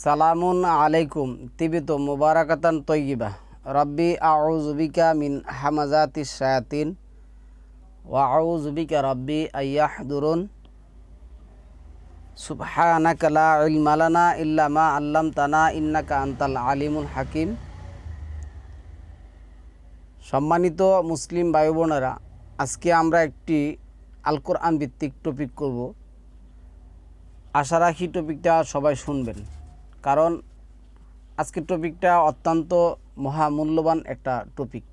সালামুন আলাইকুম, তিবিত মুবারাকাতান তৈগিবা রব্বি আউজুবিকা মিন হামাজাতি শায়াতিন, ওয়া আউজুবিকা রব্বি আয়াহদুরুন সুবহানাকা লা ইলমা লানা ইল্লা মা ইন্নাকা আনতাল আলিমুল হাকিম। সম্মানিত মুসলিম ভাই বোনেরা আজকে আমরা একটি আল কোরআন ভিত্তিক টপিক করব। আশা রাখি টপিকটা সবাই শুনবেন। কারণ আজকের টপিকটা অত্যন্ত মহামূল্যবান একটা টপিক।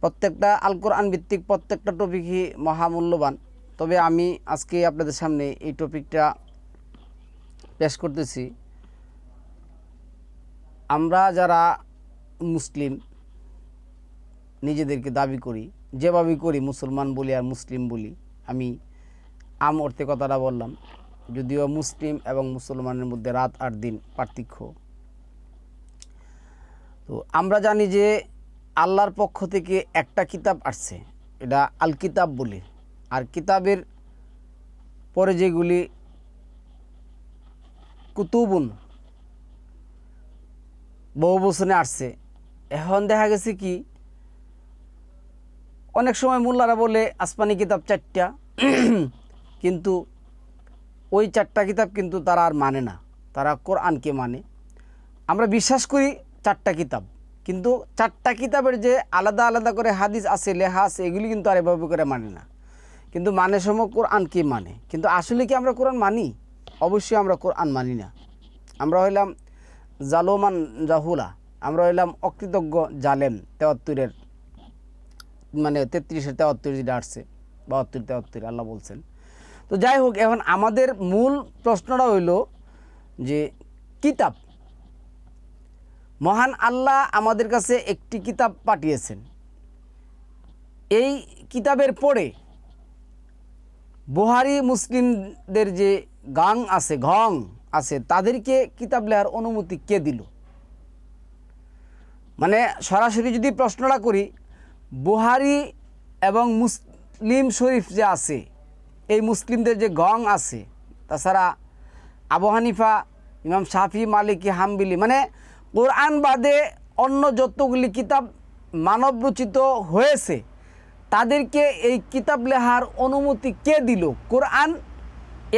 প্রত্যেকটা আল কোরআন ভিত্তিক প্রত্যেকটা টপিকই মহামূল্যবান। তবে আমি আজকে আপনাদের সামনে এই টপিকটা পেশ করতেছি। আমরা যারা মুসলিম, নিজেদেরকে দাবি করি, যেভাবে করি, মুসলমান বলি আর মুসলিম বলি, আমি আম অর্থে কথাটা বললাম। যদিও মুসলিম এবং মুসলমানের মধ্যে রাত আর দিন পার্থক্য। তো আমরা জানি যে আল্লাহর পক্ষ থেকে একটা কিতাব আসছে, এটা আল কিতাব বলে। আর কিতাবের পরে যেগুলি কুতুবুন, বহু বছরে আসছে। এখন দেখা গেছে কি, অনেক সময় মোল্লারা বলে, আসমানি কিতাব চারটা, কিন্তু ওই চারটা কিতাব কিন্তু তারা আর মানে না। তারা কোরআনকে মানে। আমরা বিশ্বাস করি চারটা কিতাব। কিন্তু চারটা কিতাবের যে আলাদা আলাদা করে হাদিস আছে, লেখা আছে, এগুলি কিন্তু আর এভাবে করে মানে না। কিন্তু মানে সময় কোরআনকে মানে। কিন্তু আসলে কি আমরা কোরআন মানি? অবশ্যই আমরা কোরআন মানি না। আমরা হইলাম জালোমান জাহুলা। আমরা হইলাম অকৃতজ্ঞ জালেম, তেয়াত্তরের মানে তেত্রিশের তেয়াত্তর যেটা আসছে, বাহাত্তর তেয়াত্তর, আল্লাহ বলছেন। তো যাই হোক, এখন আমাদের মূল প্রশ্নটা হইল যে, কিতাব। মহান আল্লাহ আমাদের কাছে একটি কিতাব পাঠিয়েছেন। এই কিতাবের পরে বুহারি মুসলিমদের যে গাং আছে, ঘং আছে, তাদেরকে কিতাব লেখার অনুমতি কে দিল? মানে সরাসরি যদি প্রশ্নটা করি, বুহারি এবং মুসলিম শরীফ যে আছে এই মুসলিমদের যে গং আছে, তাছাড়া আবু হানিফা, ইমাম শাফি, মালিকি, হামবিলি মানে কোরআন বাদে অন্য যতগুলি কিতাব মানবরচিত হয়েছে, তাদেরকে এই কিতাব লেহার অনুমতি কে দিল? কোরআন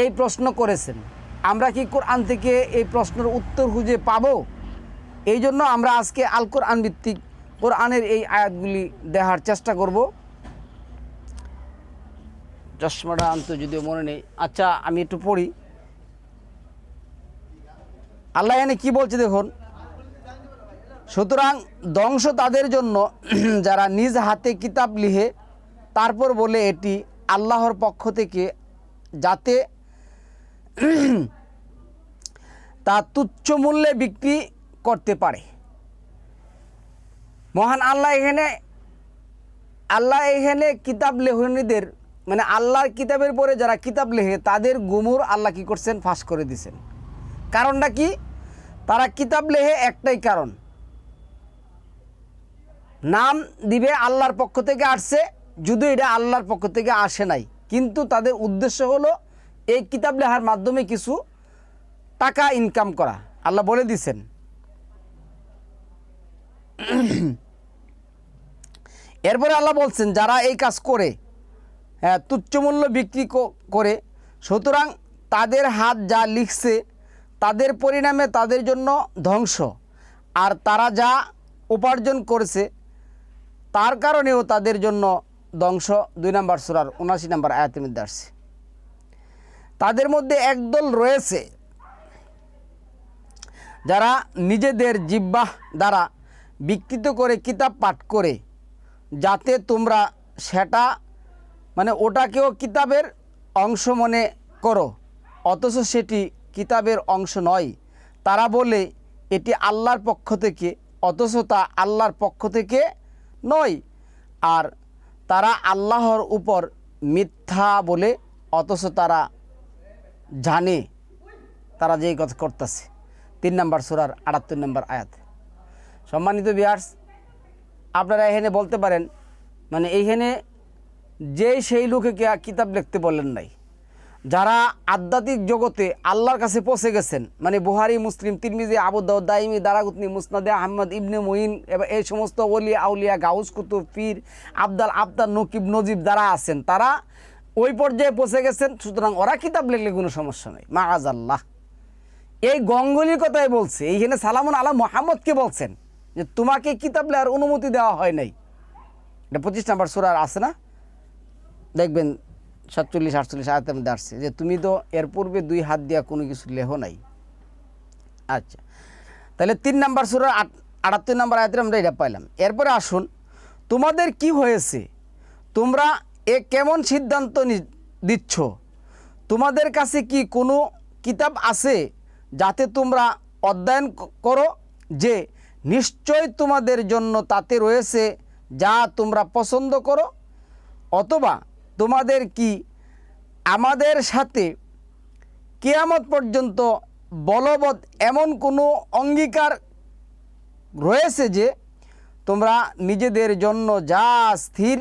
এই প্রশ্ন করেছেন। আমরা কি কোরআন থেকে এই প্রশ্নের উত্তর খুঁজে পাব? এই জন্য আমরা আজকে আল কোরআন ভিত্তিক কোরআনের এই আয়াতগুলি দেখার চেষ্টা করব। চশমাটা আনতে যদিও মনে নেই। আচ্ছা আমি একটু পড়ি। আল্লাহ এনে কি বলছে দেখুন? সুতরাং ধ্বংস তাদের জন্য যারা নিজ হাতে কিতাব লিখে, তারপর বলে এটি আল্লাহর পক্ষ থেকে, যাতে তা তুচ্ছ মূল্যে বিক্রি করতে পারে। মহান আল্লাহ এখানে আল্লাহ এখানে কিতাব লেখনীদের মানে আল্লাহর কিতাবের পরে যারা কিতাব লেখে, তাদের গুমুর আল্লাহ কি করছেন? ফাঁস করে দিছেন। কারণটা কি? তারা কিতাব লেখে একটাই কারণ। নাম দিবে আল্লাহর পক্ষ থেকে আসছে, যদি এটা আল্লাহর পক্ষ থেকে আসে নাই। কিন্তু তাদের উদ্দেশ্য হলো এই কিতাব লেখার মাধ্যমে কিছু টাকা ইনকাম করা। আল্লাহ বলে দিছেন। এরপরে আল্লাহ বলছেন, যারা এই কাজ করে তুচ্ছমূল্য বিক্রি করে। সুতরাং তাদের হাত যা লিখছে, তাদের পরিণামে তাদের জন্য ধ্বংস। আর তারা যা উপার্জন করেছে, তার কারণেও তাদের জন্য ধ্বংস। দুই নম্বর সুরার উনাশি নম্বর আয়াতের মধ্যে আসছে। তাদের মধ্যে একদল রয়েছে, যারা নিজেদের জিব্বাহ দ্বারা বিকৃত করে কিতাব পাঠ করে, যাতে তোমরা সেটা মানে ওটাকেও কিতাবের অংশ মনে করো। অথচ সেটি কিতাবের অংশ নয়। তারা বলে এটি আল্লাহর পক্ষ থেকে, অথচ তা আল্লাহর পক্ষ থেকে নয়। আর তারা আল্লাহর উপর মিথ্যা বলে, অথচ তারা জানে, তারা যেই কথা করতেছে। তিন নম্বর সুরার আটাত্তর নম্বর আয়াত। সম্মানিত বিয়ার্স আপনারা এখানে বলতে পারেন মানে এইখানে যে সেই লোকে কিতাব লিখতে বলেন নাই? যারা আধ্যাত্মিক জগতে আল্লাহর কাছে পৌঁছে গেছেন মানে বুহারি, মুসলিম, তিরমিজি আবুদ্দাউদ দাইমি দারাগুতনি, মুসনাদে আহমদ, ইবনে মঈন এবং এই সমস্ত ওলি আউলিয়া, গাউস, কুতুব, পীর, আবদাল আবদাল নকিব, নজিব যারা আছেন, তারা ওই পর্যায়ে পৌঁছে গেছেন, সুতরাং ওরা কিতাব লিখলে কোনো সমস্যা নেই। মা আজ আল্লাহ এই গঙ্গলির কথাই বলছে, এইখানে সালামুন আলা মোহাম্মদকে বলছেন যে, তোমাকে কিতাব লেখার অনুমতি দেওয়া হয় নাই। এটা পঁচিশ নাম্বার সুরার আছে না? দেখবেন সাতচল্লিশ, আটচল্লিশ আয়াতের মধ্যে আসছে যে, তুমি তো এর পূর্বে দুই হাত দিয়া কোনো কিছু লেখো নাই। আচ্ছা। তাহলে তিন নাম্বার সুরার আট, আটাত্তর নাম্বার আয়াতে আমরা এটা পাইলাম। এরপরে আসুন, তোমাদের কি হয়েছে? তোমরা এ কেমন সিদ্ধান্ত দিচ্ছ? তোমাদের কাছে কি কোনো কিতাব আছে যাতে তোমরা অধ্যয়ন করো যে, নিশ্চয় তোমাদের জন্য তাতে রয়েছে যা তোমরা পছন্দ করো? অথবা তোমাদের কি আমাদের সাথে কেয়ামত পর্যন্ত বলবৎ এমন কোনো অঙ্গীকার রয়েছে যে তোমরা নিজেদের জন্য যা স্থির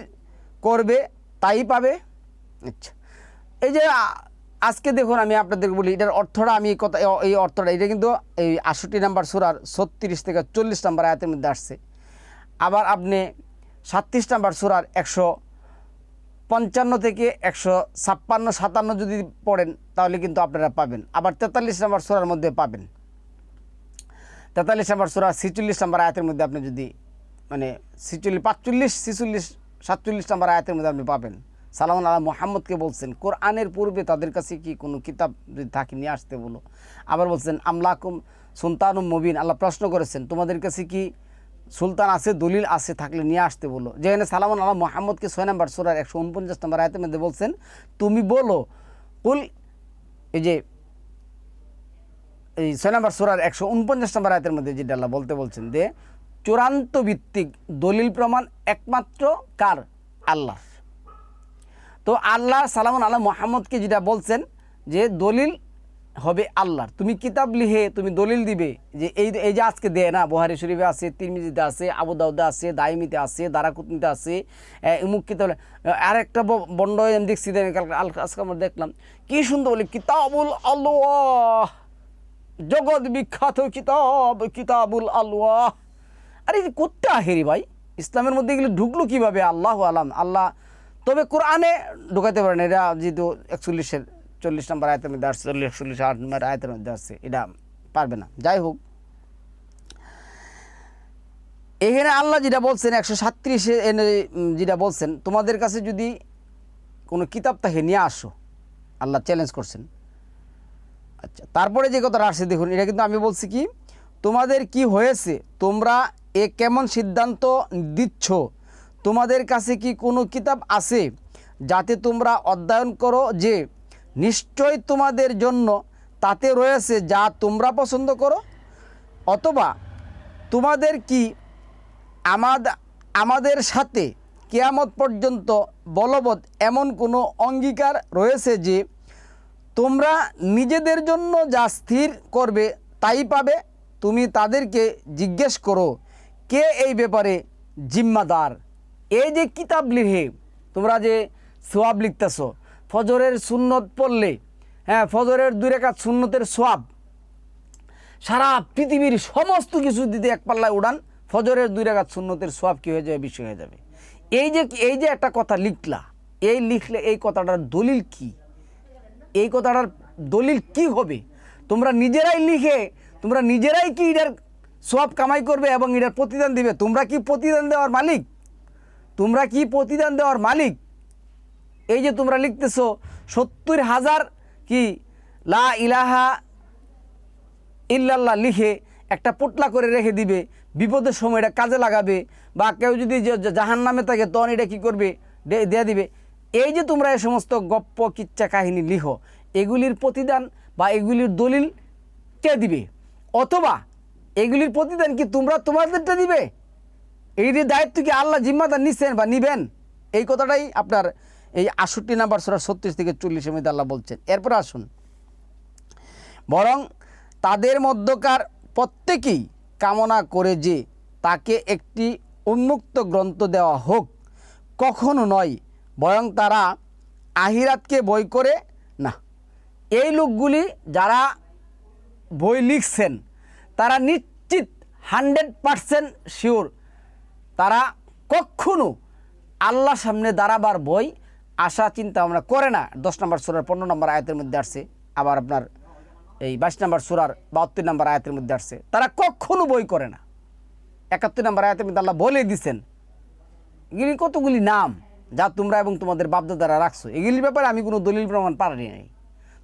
করবে তাই পাবে? আচ্ছা। এই যে আজকে দেখুন আমি আপনাদের বলি, এটার অর্থটা আমি কথা, এই অর্থটা, এটা কিন্তু এই আষট্টি নাম্বার সুরার ছত্রিশ থেকে চল্লিশ নাম্বার আয়াতের মধ্যে আসছে। আবার আপনি সাতত্রিশ নাম্বার সুরার একশো পঞ্চান্ন থেকে একশো ছাপ্পান্ন, সাতান্ন যদি পড়েন, তাহলে কিন্তু আপনারা পাবেন। আবার তেতাল্লিশ নাম্বার সুরার মধ্যে পাবেন। তেতাল্লিশ নাম্বার সোরা, ছিচল্লিশ নাম্বার আয়াতের মধ্যে আপনি যদি মানে ছিচল্লিশ, পাঁচচল্লিশ, ছিচল্লিশ, সাতচল্লিশ নাম্বার আয়াতের মধ্যে আপনি পাবেন। সালামুন আল্লাহ মোহাম্মদকে বলছেন, কোরআনের পূর্বে তাদের কাছে কি কোনো কিতাব যদি থাকে? নিয়ে আসতে বলো। আবার বলছেন, আমলাকুম সুলতানুম মবিন। আল্লাহ প্রশ্ন করেছেন, তোমাদের কাছে কি সুলতান আছে, দলিল আছে, থাকলে নিয়ে আসতে বলো। যেখানে সালামুন আল্লাহ মোহাম্মদকে ছয় নাম্বার সুরার একশো উনপঞ্চাশ নম্বর আয়াতের মধ্যে বলছেন, তুমি বলো, কুল এই যে, এই ছয় নম্বর সুরার একশো উনপঞ্চাশ নম্বর আয়তের মধ্যে যেটা আল্লাহ বলতে বলছেন যে, চূড়ান্ত ভিত্তিক দলিল প্রমাণ একমাত্র কার? আল্লাহ তো আল্লাহ সালামুন আল্লাহ মোহাম্মদকে যেটা বলছেন যে, দলিল হবে আল্লাহর। তুমি কিতাব লিখে তুমি দলিল দিবে যে এই এই যে আজকে দেয় না, বহারি শরীফে আছে, তিরমিজিতে আছে, আবু দাউদে আছে দাইমিতে আছে, দারাকুতনিতে আছে ইমুক কিতাব আর একটা বন্ড আমি দেখছি আজকে আমরা দেখলাম, কি সুন্দর বলে, কিতাবুল আল্লাহ, জগৎ বিখ্যাত কিতাব, কিতাবুল আল্লাহ। আরে এটা করতে আহেরি ভাই, ইসলামের মধ্যে এগুলো ঢুকলো কীভাবে? আল্লাহ আলাম, আল্লাহ, তবে কোরআনে ঢুকাইতে পারেন এটা যেহেতু একচল্লিশের চল্লিশ নম্বর আয়তের মধ্যে আসছে, চল্লিশ, একচল্লিশ, আট নম্বর আয়তের মধ্যে আসছে। এটা পারবে না। যাই হোক। এখানে আল্লাহ যেটা বলছেন, একশো সাতত্রিশে এনে যেটা বলছেন, তোমাদের কাছে যদি কোনো কিতাব তাকে নিয়ে আসো। আল্লাহ চ্যালেঞ্জ করছেন। আচ্ছা তারপরে যে কথাটা আসছে, দেখুন, এটা কিন্তু আমি বলছি কি, তোমাদের কি হয়েছে? তোমরা এ কেমন সিদ্ধান্ত দিচ্ছ? তোমাদের কাছে কি কোনো কিতাব আছে? যাতে তোমরা অধ্যয়ন করো যে নিশ্চয় তোমাদের জন্য তাতে রয়েছে যা তোমরা পছন্দ করো। অথবা তোমাদের কি আমাদ- আমাদের সাথে কেয়ামত পর্যন্ত বলবৎ এমন কোনো অঙ্গীকার রয়েছে যে তোমরা নিজেদের জন্য যা স্থির করবে তাই পাবে? তুমি তাদেরকে জিজ্ঞেস করো, কে এই ব্যাপারে জিম্মাদার? এই যে কিতাব লিখে তোমরা যে সোয়াব লিখতেছ ফজরের সুন্নত পড়লে হ্যাঁ ফজরের দুই রেখা সুন্নতের সোয়াব, সারা পৃথিবীর সমস্ত কিছু দিতে এক পাল্লায় উড়ান, ফজরের দুই রেখাত সুন্নতের সব কী হয়ে যাবে, বিষয় হয়ে যাবে। এই যে এই যে একটা কথা লিখলা, এই লিখলে এই কথাটার দলিল কি? এই কথাটার দলিল কি হবে? তোমরা নিজেরাই লিখে, তোমরা নিজেরাই কি এটার সব কামাই করবে এবং এটার প্রতিদান দিবে? তোমরা কি প্রতিদান দেওয়ার মালিক? তোমরা কি প্রতিদান দেওয়ার মালিক? এই যে তোমরা লিখতেছো সত্তর হাজার কি? লা ইলাহা ইল্লাল্লাহ লিখে একটা পোটলা করে রেখে দিবে, বিপদের সময় এটা কাজে লাগাবে, বা কেউ যদি জাহান নামে থাকে তখন এটা কী করবে? দিয়ে দিবে। এই যে তোমরা এই সমস্ত গপ্প, কিচ্ছা, কাহিনী লিখো, এগুলির প্রতিদান বা এগুলির দলিল কে দিবে? অথবা এগুলির প্রতিদান কি তোমরা তোমাদেরটা দিবে? এই দায়িত্ব কি আল্লাহ জিম্মাদার নিচ্ছেন বা নিবেন? এই কথাটাই আপনার এই আষট্টি নাম্বার সোরা ছত্রিশ থেকে চল্লিশের মধ্যে আল্লাহ বলছেন। এরপর আসুন। বরং তাদের মধ্যকার প্রত্যেকেই কামনা করে যে তাকে একটি উন্মুক্ত গ্রন্থ দেওয়া হোক, কখনো নয়, বরং তারা আহিরাতকে বই করে না। এই লোকগুলি যারা বই লিখছেন, তারা নিশ্চিত হান্ড্রেড পারসেন্ট শিওর, তারা কখনো আল্লাহ সামনে দাঁড়াবার বই আশা চিন্তা আমরা করে না। দশ নম্বর সুরার পনেরো নম্বর আয়াতের মধ্যে আসছে। আবার আপনার এই বাইশ নম্বর সুরার বাহাত্তর নম্বর আয়াতের মধ্যে আসছে। তারা কখনো বই করে না। একাত্তর নম্বর আয়াতের মধ্যে আল্লাহ বলে দিছেন, এগুলি কতগুলি নাম যা তোমরা এবং তোমাদের বাপদাদারা রাখছো? এগুলির ব্যাপারে আমি কোনো দলিল প্রমাণ পারি নাই।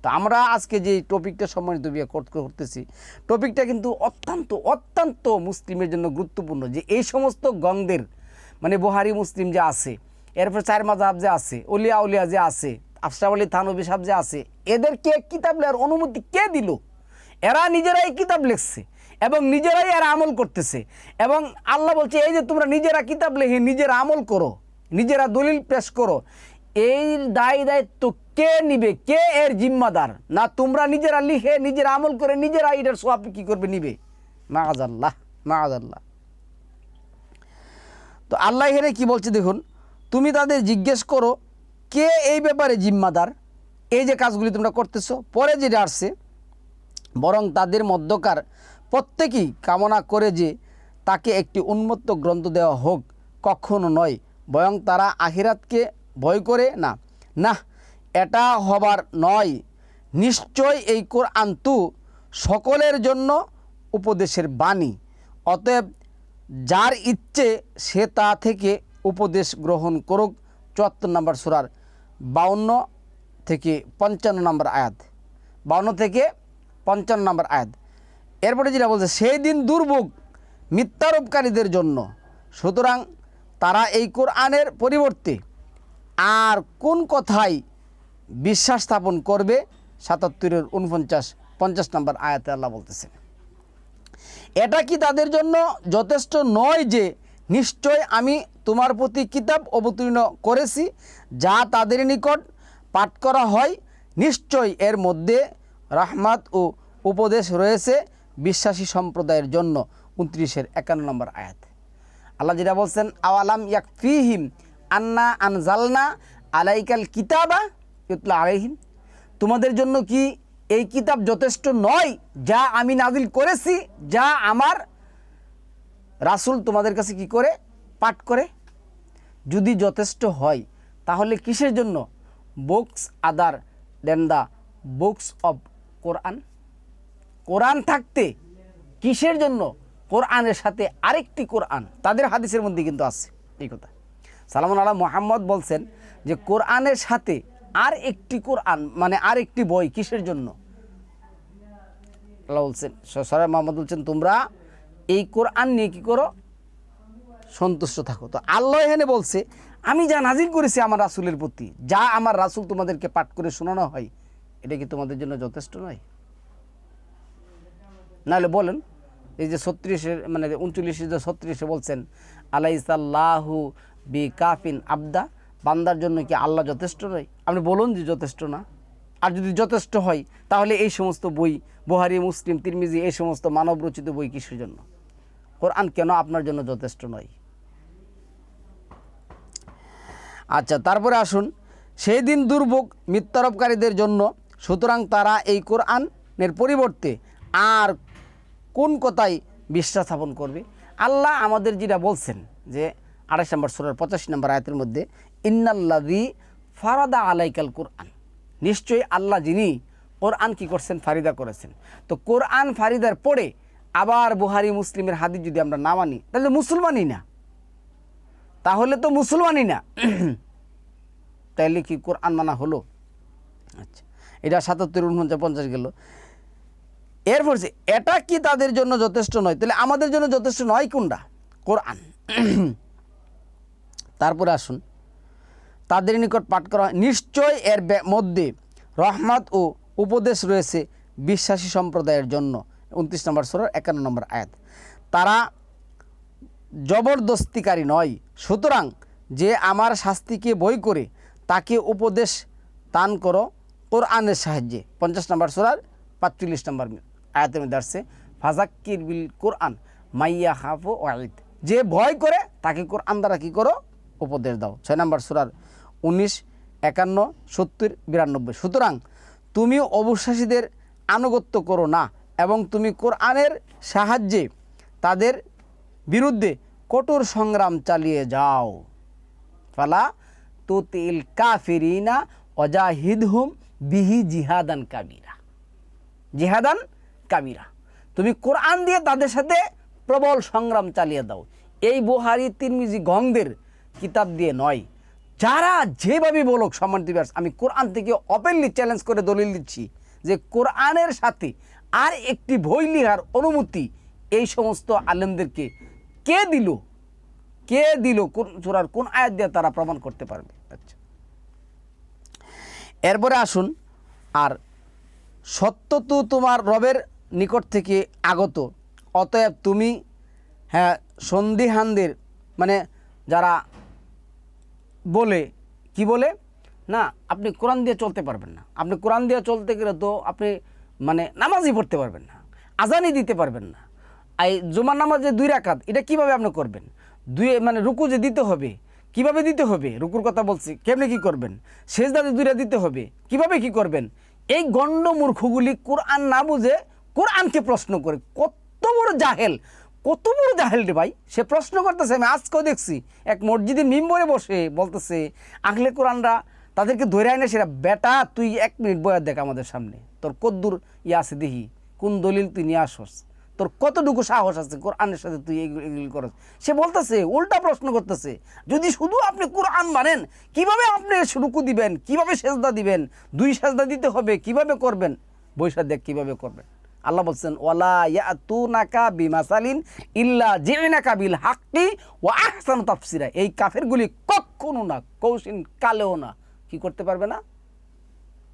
তো আমরা আজকে যে টপিকটা সম্মানিত বিয়ে করতেছি, টপিকটা কিন্তু অত্যন্ত অত্যন্ত মুসলিমের জন্য গুরুত্বপূর্ণ যে এই সমস্ত গংদের মানে বুহারি মুসলিম যে আছে এরপর চার মাজাব যে আছে অলিয়া উলিয়া যে আছে আফসার আলী থানবী যে আছে এদেরকে কিতাব লেখার অনুমতি কে দিল? এরা নিজেরাই কিতাব লিখছে এবং নিজেরাই এরা আমল করতেছে এবং আল্লাহ বলছে, এই যে তোমরা নিজেরা কিতাব লেখে নিজেরা আমল করো, নিজেরা দলিল পেশ করো, এই দায় দায়িত্ব কে নিবে? কে এর জিম্মাদার? না তোমরা নিজেরা লিখে নিজেরা আমল করে নিজেরা এটার সোয়াব কি করবে নিবে? মাজ আল্লাহ মাজ আল্লাহ তো আল্লাহ এখানে কি বলছে দেখুন তুমি তাদের জিজ্ঞেস করো, কে এই ব্যাপারে জিম্মাদার? এই যে কাজগুলি তোমরা করতেছো, পরে যেটা আসছে, বরং তাদের মধ্যকার প্রত্যেকেই কামনা করে যে তাকে একটি উন্মত্ত গ্রন্থ দেওয়া হোক, কখনো নয় বয়ং তারা আহিরাতকে ভয় করে না। না এটা হবার নয়। নিশ্চয় এই কোরআন তু সকলের জন্য উপদেশের বাণী। অতএব যার ইচ্ছে সে তা থেকে উপদেশ গ্রহণ করুক, চুয়াত্তর নম্বর সুরার বাউন্ন থেকে পঞ্চান্ন নম্বর আয়াত। বাউন্ন থেকে পঞ্চান্ন নম্বর আয়াত। এরপরে যেটা বলছে, সেই দিন দুর্ভোগ মিথ্যারোপকারীদের জন্য। সুতরাং তারা এই কোরআনের পরিবর্তে আর কোন কথায় বিশ্বাস স্থাপন করবে? সাতাত্তরের উনপঞ্চাশ পঞ্চাশ নম্বর আয়াতে আল্লাহ বলতেছেন। এটা কি তাদের জন্য যথেষ্ট নয় যে নিশ্চয় আমি তোমার প্রতি কিতাব অবতীর্ণ করেছি, যা তাদের নিকট পাঠ করা হয়। নিশ্চয় এর মধ্যে রাহমাত ও উপদেশ রয়েছে বিশ্বাসী সম্প্রদায়ের জন্য, উনত্রিশের একান্ন নম্বর আয়াত। আল্লাহ যেটা বলছেন, আওয়ালাম ইয়াক ফিহিম আন্না আনজালনা আলাইকাল কিতাবা ইউতলা আলাইহিম। তোমাদের জন্য কি এই কিতাব যথেষ্ট নয়, যা আমি নাজিল করেছি, যা আমার রাসূল তোমাদের কাছে কি করে? পাঠ করে? যদি যথেষ্ট হয়, তাহলে কিসের জন্য? Books other than the books of Quran Quran থাকতে কিসের জন্য? কোরআনের সাথে আরেকটি কোরআন তাদের হাদিসের মধ্যে কিন্তু আছে। এই কথা। সালামুন আল্লাহ মোহাম্মদ বলছেন যে কোরআনের সাথে আর একটি কোরআন মানে আর একটি বই কিসের জন্য? আল্লাহ বলছেন সরাই মোহাম্মদ বলছেন, তোমরা এই কোরআন নিয়ে কি করো? সন্তুষ্ট থাকো। তো আল্লাহ এখানে বলছে, আমি যা নাজিল করেছি আমার রাসুলের প্রতি, যা আমার রাসুল তোমাদেরকে পাঠ করে শোনানো হয়, এটা কি তোমাদের জন্য যথেষ্ট নয়? নাহলে বলেন, এই যে ছত্রিশের মানে উনচল্লিশে যে ছত্রিশে বলছেন, আলাইসাল্লাহু বি কাফিন আবদা বান্দার জন্য কি আল্লাহ যথেষ্ট নয়? আপনি বলুন যে যথেষ্ট না। আর যদি যথেষ্ট হয়, তাহলে এই সমস্ত বই, বুহারি, মুসলিম, তিরমিজি, এই সমস্ত মানব রচিত বই কিসের জন্য? কোরআন কেন আপনার জন্য যথেষ্ট নয়? আচ্ছা তারপরে আসুন। সেই দিন দুর্ভোগ মিথ্যারোপকারীদের জন্য, সুতরাং তারা এই কোরআনের পরিবর্তে আর কোন কথায় বিশ্বাস স্থাপন করবে? আল্লাহ আমাদের যেটা বলছেন, যে আড়াইশ নম্বর সুরার পঁচাশি নম্বর আয়াতের মধ্যে ইন্নাল্লাদি ফারাদা আলাইকাল কোরআন। নিশ্চয়ই আল্লাহ যিনি কোরআন কি করছেন? ফারিদা করেছেন। তো কোরআন ফারিদার পরে আবার বুহারি মুসলিমের হাদিস যদি আমরা না মানি, তাহলে মুসলমানই না। তাহলে তো মুসলমানই না। তাইলে কি কোরআন মানা হলো? আচ্ছা এটা সাতাত্তর, উনপঞ্চাশ, পঞ্চাশ গেল। এরপর এটা কি তাদের জন্য যথেষ্ট নয়? তাহলে আমাদের জন্য যথেষ্ট নয় কোনটা? কোরআন। তারপরে আসুন। তাদের নিকট পাঠ করা নিশ্চয় এর মধ্যে রহমত ও উপদেশ রয়েছে বিশ্বাসী সম্প্রদায়ের জন্য। উনত্রিশ নম্বর সরের একান্ন নম্বর আয়াত। তারা জবরদস্তিকারী নয়, সুতরাং যে আমার শাস্তিকে বই করে তাকে উপদেশ দান করো কোরআনের সাহায্যে। পঞ্চাশ নম্বর সুরার পাঁচচল্লিশ নম্বর আয়াতের মধ্যে আসছে ফাজাক্কির বিল কোরআন মাইয়া হাফ ওয়াইদ যে ভয় করে তাকে কোরআন দ্বারা কী করো? উপদেশ দাও। ছয় নম্বর সুরার উনিশ, একান্ন, সত্তর, বিরানব্বই। সুতরাং তুমি অবিশ্বাসীদের আনুগত্য করো না এবং তুমি কোরআনের সাহায্যে তাদের বিরুদ্ধে কঠোর সংগ্রাম চালিয়ে যাও। ফালা তুতিল অজাহিদ হুম বিহি জিহাদান কাবিরা। জিহাদান কাবিরা। তুমি কোরআন দিয়ে তাদের সাথে প্রবল সংগ্রাম চালিয়ে দাও। এই বোহারি, তিরমিজি গংদের কিতাব দিয়ে নয়। যারা যেভাবে বলুক সম্মান দিবস আমি কোরআন থেকে ওপেনলি চ্যালেঞ্জ করে দলিল দিচ্ছি যে কোরআনের সাথে আর একটি বই লিখার অনুমতি এই সমস্ত আলেমদেরকে কে দিল? কে দিল? কোন সুরার কোন আয়াত দিয়ে তারা প্রমাণ করতে পারবে? আচ্ছা। এরপরে আসুন, আর সত্য তো তোমার রবের নিকট থেকে আগত, অতএব তুমি হ্যাঁ সন্দিহানদের মানে যারা বলে, কি বলে? না, আপনি কোরআন দিয়ে চলতে পারবেন না। আপনি কোরআন দিয়ে চলতে গেলে তো আপনি মানে নামাজই পড়তে পারবেন না, আজানই দিতে পারবেন না। এই জুমার নামাজে দুই রাকাত, এটা কীভাবে আপনি করবেন? দুই মানে রুকু যে দিতে হবে, কীভাবে দিতে হবে? রুকুর কথা বলছি, কেমনে কি করবেন? শেষদাতে দুইটা দিতে হবে, কীভাবে কি করবেন? এই গণ্ড মূর্খগুলি কোরআন না বুঝে কোরআনকে প্রশ্ন করে, কত বড় জাহেল, কত বড় জাহেল রে ভাই। সে প্রশ্ন করতেছে, আমি আজকেও দেখছি, এক মসজিদের মিম্বরে বসে বলতেছে আখলে কোরআনরা তাদেরকে ধরে আনে, সেটা, বেটা, তুই এক মিনিট বয়া দেখ আমাদের সামনে। তোর কদ্দুর ইয়ে আছে দেখি, কোন দলিল তুই নিয়ে আসস? তোর কতটুকু সাহস আছে কোরআনের সাথে তুই এগুলো করস? সে বলতেছে, উল্টা প্রশ্ন করতেছে, যদি শুধু আপনি কোরআন মানেন, কীভাবে আপনি রুকু দিবেন, কীভাবে সেজদা দিবেন? দুই সেজদা দিতে হবে, কীভাবে করবেন? বৈশা দেখ কীভাবে করবেন। আল্লাহ বলছেন, ওয়ালা ইয়াতু নাকা বিমাসালিন ইল্লা জিনাকা বিল হাক্কি ওয়া আহসান তাফসিরা। এই কাফেরগুলি কখনো না, কৌশিন কালেও না। কি করতে পারবে না?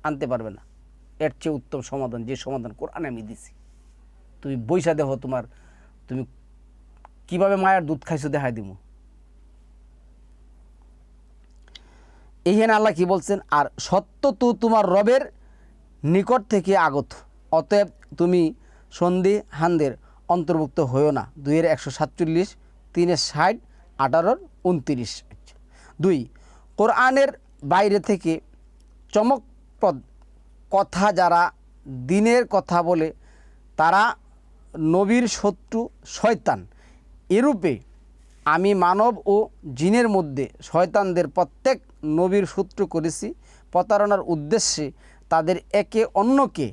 আনতে পারবে না। এর চেয়ে উত্তম সমাধান, যে সমাধান কোরআনে আমি দিছি। তুমি বৈশা দেহ তোমার, তুমি কীভাবে মায়ের দুধ খাইছো দেখাই দিব এইখানে আল্লাহ কি বলছেন? আর সত্য তো তোমার রবের নিকট থেকে আগত, অতএব তুমি সন্ধি হানদের অন্তর্ভুক্ত হয়েও না। দুইয়ের একশো সাতচল্লিশ, তিনের ষাট, আঠারোর উনতিরিশ। দুই, কোরআনের বাইরে থেকে চমকপ্রদ কথা যারা দিনের কথা বলে, তারা নবীর শত্রু শয়তান। এরূপে আমি মানব ও জিনের মধ্যে শয়তানদের প্রত্যেক নবীর শত্রু করেছি। প্রতারণার উদ্দেশ্যে তাদের একে অন্যকে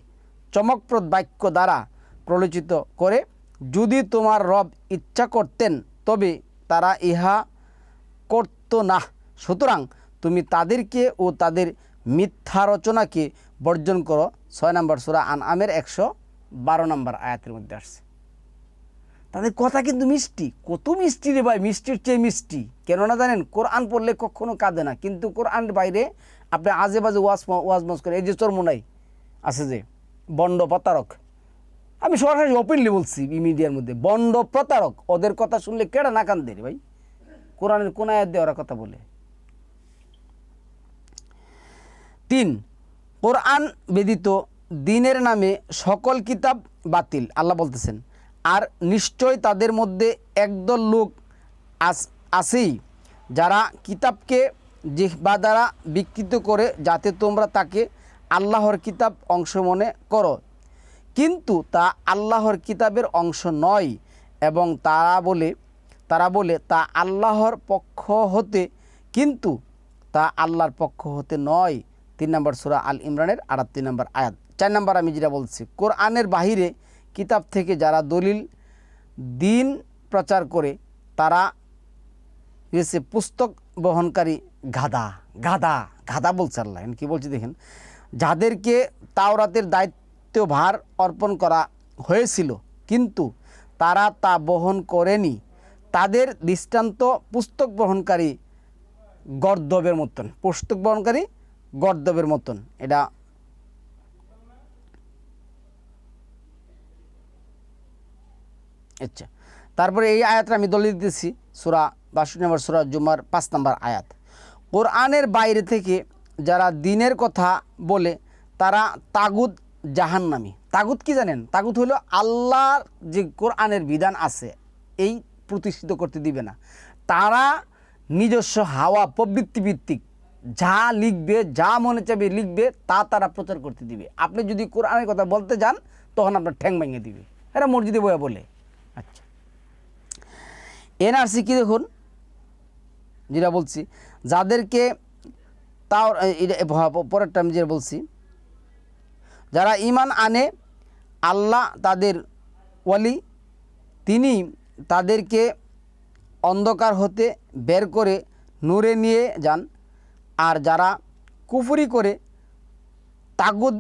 চমকপ্রদ বাক্য দ্বারা প্রলোচিত করে, যদি তোমার রব ইচ্ছা করতেন, তবে তারা ইহা করত না। সুতরাং তুমি তাদেরকে ও তাদের মিথ্যা রচনাকে বর্জন করো, ছয় নম্বর সুরা আন আমের একশো বারো নম্বর আয়াতের মধ্যে আসছে। তাদের কথা কিন্তু মিষ্টি, কত মিষ্টি রে ভাই, মিষ্টির চেয়ে মিষ্টি। কেননা জানেন, কোরআন পড়লে কখনো কাঁদে না, কিন্তু কোরআনের বাইরে আপনি আজে বাজে ওয়াজ ওয়াজ মজ করে, এই যে চর্মনাই আছে যে, বন্ড প্রতারক। আমি সরাসরি ওপেনলি বলছি মিডিয়ার মধ্যে, বন্ড প্রতারক, ওদের কথা শুনলে কেডা না কান্দে রে ভাই? কোরআনের কোন আয়াত দিয়ে ওরা কথা বলে। তিন কোরআন ব্যতীত দিনের নামে সকল কিতাব বাতিল, আল্লাহ বলতেছেন। আর নিশ্চয় তাদের মধ্যে একদল লোক আস, আছেই, যারা কিতাবকে জিহ্বা দ্বারা বিকৃত করে যাতে তোমরা তাকে আল্লাহর কিতাব অংশ মনে করো। কিন্তু তা আল্লাহর কিতাবের অংশ নয় এবং তারা বলে তারা বলে তা আল্লাহর পক্ষ হতে, কিন্তু তা আল্লাহর পক্ষ হতে নয়। তিন নম্বর সুরা আল ইমরানের আটাত্তর নম্বর আয়াত। চার নম্বর আমি যেটা বলছি, কোরআনের বাহিরে কিতাব থেকে যারা দলিল, দিন প্রচার করে, তারা হয়েছে পুস্তক বহনকারী গাদা গাদা গাদা বলছে আল্লাহ। কি বলছি দেখেন, যাদেরকে তাওরাতের দায়িত্বভার অর্পণ করা হয়েছিল, কিন্তু তারা তা বহন করেনি। তাদের দৃষ্টান্ত পুস্তক বহনকারী গর্দবের মতন, পুস্তক বহনকারী গর্দবের মতন। এটা আচ্ছা। তারপরে এই আয়াতটা আমি দলিল দিতেছি, সুরা বাষট্টি নম্বর, সুরা জুমার পাঁচ নম্বর আয়াত। কোরআনের বাইরে থেকে যারা দিনের কথা বলে, তারা তাগুদ জাহান্নামি। তাগুদ কি জানেন? তাগুদ হলো আল্লাহর যে কোরআনের বিধান আছে, এই প্রতিষ্ঠিত করতে দিবে না। তারা নিজস্ব হাওয়া প্রবৃত্তি ভিত্তিক যা লিখবে, যা মনে চাইবে লিখবে, তা তারা প্রচার করতে দিবে। আপনি যদি কোরআনের কথা বলতে যান, তখন আপনার ঠ্যাং ভেঙে দিবে। এরা মসজিদে বয়া বলে। আচ্ছা। এনআরসি কি দেখুন? যেটা বলছি, যাদেরকে তাও এটা পরেরটা আমি যেটা বলছি, যারা ইমান আনে, আল্লাহ তাদের ওয়ালি, তিনি তাদেরকে অন্ধকার হতে বের করে নূরে নিয়ে যান। আর যারা কুফরি করে তাগুদ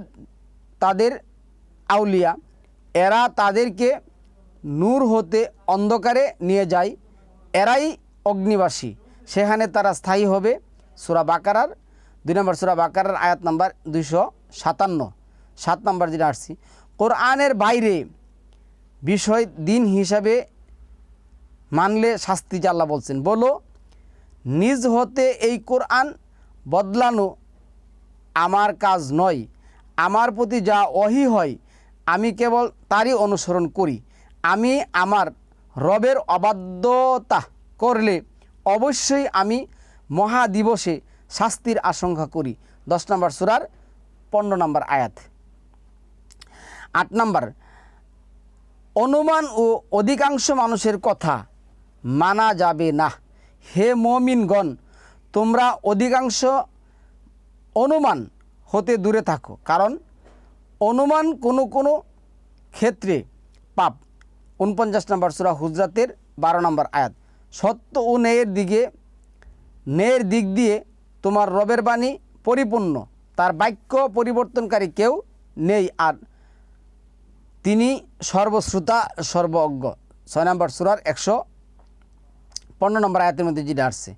তাদের আউলিয়া, এরা তাদেরকে নূর হতে অন্ধকারে নিয়ে যায়, এরাই অগ্নিবাসী। সেখানে তারা স্থায়ী হবে। সুরা বাকারার দুই নম্বর সুরা বাকারার আয়াত নাম্বার দুইশো সাতান্ন। সাত নম্বর যেটা আসছি, কোরআনের বাইরে বিষয় দিন হিসাবে মানলে শাস্তি জাল্লা বলছেন। বলো, নিজ হতে এই কোরআন বদলানো আমার কাজ নয়। আমার প্রতি যা অহি হয়, আমি কেবল তারই অনুসরণ করি। আমি আমার রবের অবাধ্যতা করলে অবশ্যই আমি মহাদিবসে শাস্তির আশঙ্কা করি। দশ নম্বর সুরার পনেরো নম্বর আয়াত। আট নম্বর, অনুমান ও অধিকাংশ মানুষের কথা মানা যাবে না। হে মমিনগণ তোমরা অধিকাংশ অনুমান হতে দূরে থাকো। কারণ অনুমান কোনো কোনো ক্ষেত্রে পাপ। উনপঞ্চাশ নম্বর সুরা হুজরাতের বারো নম্বর আয়াত, সত্য ও ন্যায়ের দিকে ন্যায়ের দিক দিয়ে তোমার রবের বাণী পরিপূর্ণ, তার বাক্য পরিবর্তনকারী কেউ নেই আর তিনি সর্বশ্রোতা, সর্বজ্ঞ। ছয় নম্বর সুরার একশো পনেরো নম্বর আয়াতের মধ্যে যেটা আসছে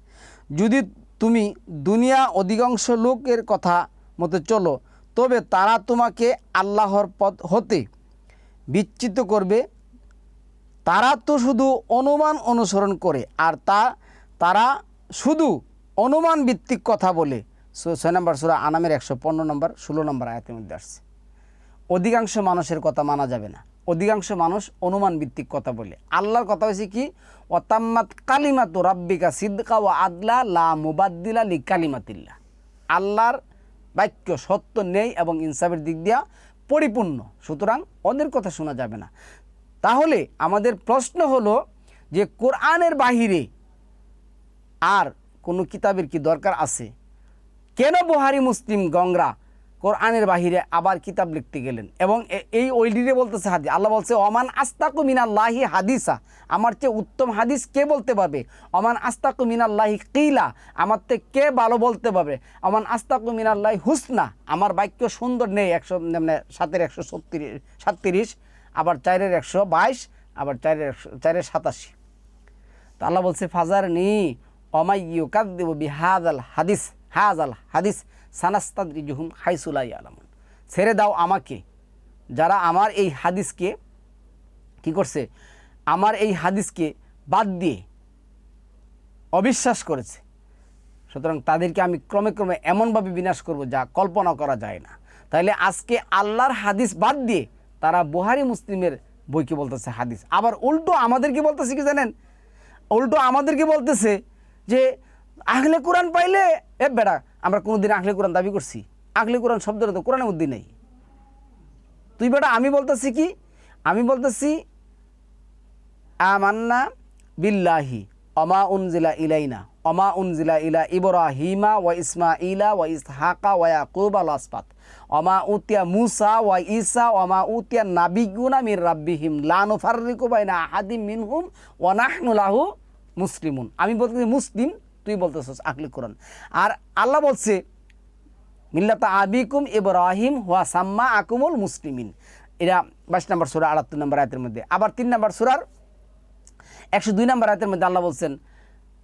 যদি তুমি দুনিয়া অধিকাংশ লোকের কথা মতো চলো, তবে তারা তোমাকে আল্লাহর পথ হতে বিচ্ছিত করবে। তারা তো শুধু অনুমান অনুসরণ করে, আর তা, তারা শুধু অনুমান ভিত্তিক কথা বলে। ছয় নম্বর সুরা আনামের একশো পনেরো নম্বর, ষোলো নম্বর আয়াতের মধ্যে আসছে। অধিকাংশ মানুষের কথা মানা যাবে না। অধিকাংশ মানুষ অনুমান ভিত্তিক কথা বলে। আল্লাহর কথা হয়েছে কি? অতাম্মাত কালিমাতু রাব্বিকা সিদ্দকা ও আদলা লা মুবাদ্দিলা লি কালিমাতিল্লা আল্লাহর বাক্য সত্য নেই এবং ইনসাফের দিক দিয়া পরিপূর্ণ। সুতরাং ওদের কথা শোনা যাবে না। তাহলে আমাদের প্রশ্ন হলো যে কোরআনের বাহিরে আর কোনো কিতাবের কি দরকার আছে? কেন বুহারি মুসলিম গংরা কোরআনের বাহিরে আবার কিতাব লিখতে গেলেন। এবং এই ওইলিরে বলতেছে হাদিস, আল্লাহ বলছে অমান আস্তাকু মিনাল্লাহি হাদিসা। আমার চেয়ে উত্তম হাদিস কে বলতে পারবে? অমান আস্তাকু মিনাল্লাহি কিলা। আমার থেকে কে ভালো বলতে পারবে? অমান আস্তাকু মিনাল্লাহি হুসনা। আমার বাক্য সুন্দর নেই, একশো মানে সাতের একশো সত্তিরিশ সাতত্রিশ, আবার চারের একশো বাইশ, আবার চারের একশো, চারের সাতাশি। তো আল্লাহ বলছে ফাজার নি অমাইয়ু বি হাজ আল হাদিস। হাজ আল হাদিস। সানাস্তাদি জুহুম হাইসুলাই আলমন ছেড়ে দাও আমাকে। যারা আমার এই হাদিসকে কি করছে? আমার এই হাদিসকে বাদ দিয়ে অবিশ্বাস করেছে। সুতরাং তাদেরকে আমি ক্রমে ক্রমে এমনভাবে বিনাশ করব যা কল্পনা করা যায় না। তাইলে আজকে আল্লাহর হাদিস বাদ দিয়ে তারা বুহারি মুসলিমের বইকে বলতেছে? হাদিস। আবার উল্টো আমাদেরকে বলতেছে কি জানেন? উল্টো আমাদেরকে বলতেছে যে, আহলে কোরআন পাইলে, এ বেড়া আমরা কোনোদিন আহলে কোরআন দাবি করছি। আহলে কোরআন শব্দটা তো কোরআনের মধ্যে নেই। তুই বেটা, আমি বলতেছি কি? আমি বলতেছি, আমান্না বিল্লাহি, অমা উনজিলা ইলাইনা, অমা উনজিলা ইলা ইব্রাহিমা ওয়া ইসমা ইলা ওয়া ইসহাকা ওয়া ইয়াকুব আল অমা উতিয়া মুসা ওয়া ঈসা, অমা উতিয়া নাবিগুনা মির রাব্বিহিম, লা নুফাররিকু বাইনা আহাদিম মিনহুম ওয়া নাহনু লাহু মুসলিমুন। আমি বলতেছি মুসলিম তুই বলতেছিস আকলি কোরআন। আর আল্লাহ বলছে, মিল্লাতা আবিকুম ইব্রাহিম হুয়া সাম্মা আকুমুল মুসলিমিন। এরা বাইশ নম্বর সুরা, আটাত্তর নম্বর আয়তের মধ্যে। আবার তিন নম্বর সুরার একশো দুই নম্বর আয়তের মধ্যে আল্লাহ বলছেন,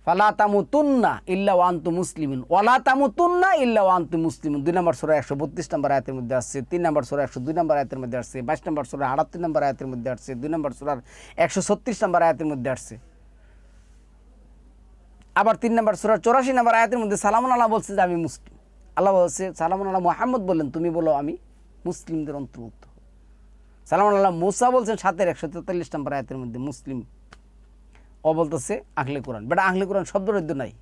ফালা তামুতুন্না ইল্লা ওয়ান্তু মুসলিমিন। ওয়ালা তামুতুন্না ইল্লা ওয়ান্তু মুসলিমিন। দুই নম্বর সুরা একশো বত্রিশ নম্বর আয়তের মধ্যে আসছে। তিন নম্বর সুরা একশো দুই নম্বর আয়তের মধ্যে আসছে। বাইশ নম্বর সুরা আটাত্তর নম্বর আয়তের মধ্যে আসছে। দুই নম্বর সুরার একশো ছত্রিশ নম্বর আয়তের মধ্যে আসছে। আবার তিন নম্বর সুরার চৌরাশি নম্বর আয়াতের মধ্যে সালামুন আল্লাহ বলছে যে আমি মুসলিম। আল্লাহ বলছে, সালামুন আল্লাহ মোহাম্মদ বললেন, তুমি বলো আমি মুসলিমদের অন্তর্ভুক্ত। সালামুন আল্লাহ মুসা বলছেন সাতের একশো তেতাল্লিশ নম্বর আয়াতের মধ্যে মুসলিম। ও বলতেছে আহলে কোরআন। বেটা, আহলে কোরআন শব্দ রদ্দ নাই।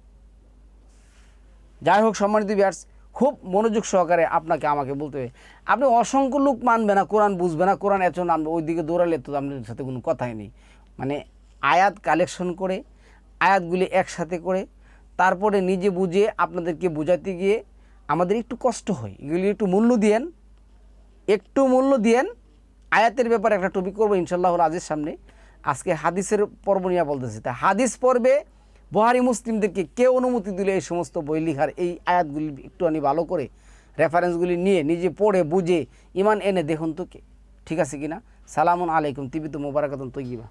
যাই হোক, সম্মানিত বিয়ার্স খুব মনোযোগ সহকারে আপনাকে আমাকে বলতে হবে। আপনি অসংখ্য লোক মানবে না, কোরআন বুঝবে না, কোরআন এত ওই দিকে দৌড়ালে তো আপনার সাথে কোনো কথাই নেই। মানে আয়াত কালেকশন করে আয়াতগুলি একসাথে করে তারপরে নিজে বুঝে আপনাদেরকে বোঝাতে গিয়ে আমাদের একটু কষ্ট হয়। এগুলি একটু মূল্য দিয়েন। একটু মূল্য দিয়েন। আয়াতের ব্যাপারে একটা টপিক করব ইনশাল্লাহ আজের সামনে। আজকে হাদিসের পর্ব নিয়ে বলতেছি। তা হাদিস পর্বে বহারি মুসলিমদেরকে কে অনুমতি দিলে এই সমস্ত বই লিখার এই আয়াতগুলি একটু একটুখানি ভালো করে রেফারেন্সগুলি নিয়ে নিজে পড়ে, বুঝে, ইমান এনে দেখুন তো কে? ঠিক আছে কিনা? সালামুন আলাইকুম, তিবিত মোবারকাতন তৈবা